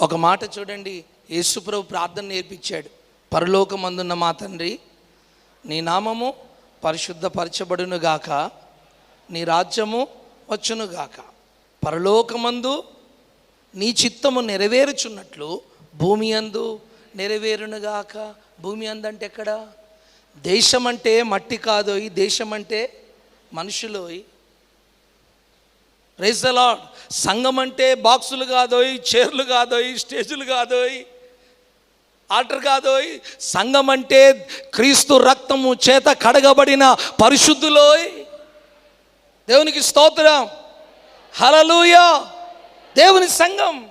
ఒక మాట చూడండి. యేసుప్రభు ప్రార్థన నేర్పించాడు. పరలోకమందున్న మా తండ్రి నీ నామము పరిశుద్ధపరచబడును గాక నీ రాజ్యము వచ్చును గాక. పరలోకమందు నీ చిత్తము నెరవేరుచున్నట్లు భూమి అందు నెరవేరునుగాక భూమి అందంటే ఎక్కడ? దేశం అంటే మట్టి కాదోయి దేశం అంటే మనుషులోయి. ప్రైజ్ అలాడ్ సంఘం అంటే బాక్సులు కాదోయ్ చైర్లు కాదోయ్ స్టేజులు కాదోయ్ ఆటర్ కాదోయ్. సంఘం అంటే క్రీస్తు రక్తము చేత కడగబడిన పరిశుద్ధులోయ్. దేవునికి స్తోత్రం. హలలుయా దేవుని సంఘం.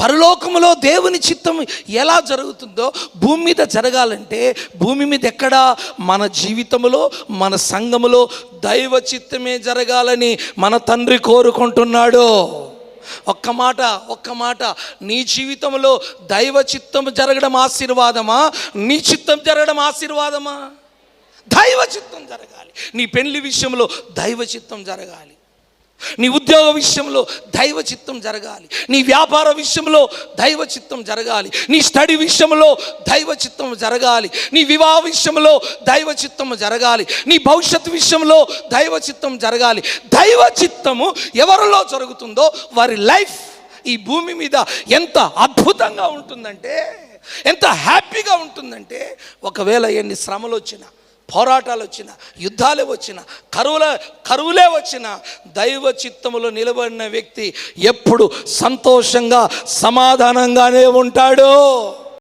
పరలోకములో దేవుని చిత్తం ఎలా జరుగుతుందో భూమి మీద జరగాలంటే భూమి మీద ఎక్కడ? మన జీవితంలో మన సంఘములో దైవ చిత్తమే జరగాలని మన తండ్రి కోరుకుంటున్నాడు. ఒక్క మాట ఒక్క మాట. నీ జీవితంలో దైవ చిత్తం జరగడం ఆశీర్వాదమా? నీ చిత్తం జరగడం ఆశీర్వాదమా? దైవ చిత్తం జరగాలి. నీ పెళ్ళి విషయంలో దైవ చిత్తం జరగాలి. నీ ఉద్యోగ విషయంలో దైవ చిత్తం జరగాలి. నీ వ్యాపార విషయంలో దైవ చిత్తం జరగాలి. నీ స్టడీ విషయంలో దైవ చిత్తం జరగాలి. నీ వివాహ విషయంలో దైవ చిత్తం జరగాలి. నీ భవిష్యత్ విషయంలో దైవ చిత్తం జరగాలి. దైవ చిత్తము ఎవరిలో జరుగుతుందో వారి లైఫ్ ఈ భూమి మీద ఎంత అద్భుతంగా ఉంటుందంటే ఎంత హ్యాపీగా ఉంటుందంటే ఒకవేళ ఎన్ని శ్రమలు వచ్చినా పోరాటాలు వచ్చిన యుద్ధాలే వచ్చిన కరువుల కరువులే వచ్చిన దైవ చిత్తములో నిలబడిన వ్యక్తి ఎప్పుడు సంతోషంగా సమాధానంగానే ఉంటాడు.